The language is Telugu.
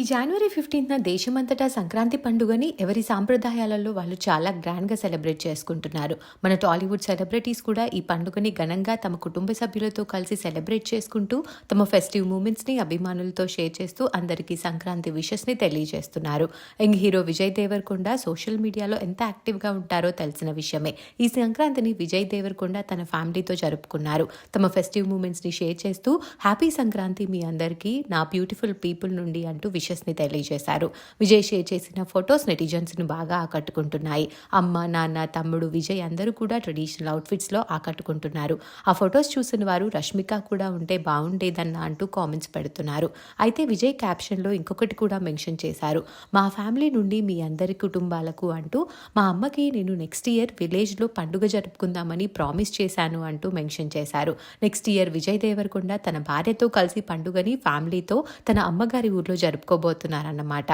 ఈ జనవరి ఫిఫ్టీన్త్న దేశమంతటా సంక్రాంతి పండుగని ఎవరి సాంప్రదాయాలలో వాళ్ళు చాలా గ్రాండ్గా సెలబ్రేట్ చేసుకుంటున్నారు. మన టాలీవుడ్ సెలబ్రిటీస్ కూడా ఈ పండుగని ఘనంగా తమ కుటుంబ సభ్యులతో కలిసి సెలబ్రేట్ చేసుకుంటూ తమ ఫెస్టివ్ మూమెంట్స్ని అభిమానులతో షేర్ చేస్తూ అందరికీ సంక్రాంతి విషెస్ని తెలియజేస్తున్నారు. Young hero Vijay Devarakonda social మీడియాలో ఎంత యాక్టివ్గా ఉంటారో తెలిసిన విషయమే. ఈ సంక్రాంతిని విజయ్ దేవరకొండ తన ఫ్యామిలీతో జరుపుకున్నారు. తమ ఫెస్టివ్ మూమెంట్స్ని షేర్ చేస్తూ హ్యాపీ సంక్రాంతి మీ అందరికీ నా బ్యూటిఫుల్ పీపుల్ నుండి అంటూ విషెస్ని తెలియజేశారు విజయ్ షేర్ చేసిన ఫొటోస్ నెటిజన్స్ను బాగా ఆకట్టుకుంటున్నాయి. అమ్మ నాన్న తమ్ముడు విజయ్ అందరూ కూడా ట్రెడిషనల్ అవుట్ఫిట్స్లో ఆకట్టుకుంటున్నారు. ఆ ఫొటోస్ చూసిన వారు రష్మిక కూడా ఉంటే బాగుండేదన్న అంటూ కామెంట్స్ పెడుతున్నారు. అయితే విజయ్ క్యాప్షన్లో ఇంకొకటి కూడా మెన్షన్ చేశారు. మా ఫ్యామిలీ నుండి మీ అందరి కుటుంబాలకు అంటూ మా అమ్మకి నేను నెక్స్ట్ ఇయర్ విలేజ్లో పండుగ జరుపుకుందామని ప్రామిస్ చేశాను అంటూ మెన్షన్ చేశారు. నెక్స్ట్ ఇయర్ విజయ్ దేవరకొండ తన భార్యతో కలిసి పండుగని ఫ్యామిలీతో తన అమ్మగారి ఊర్లో జరుపుకో చేసుకోబోతున్నారన్నమాట.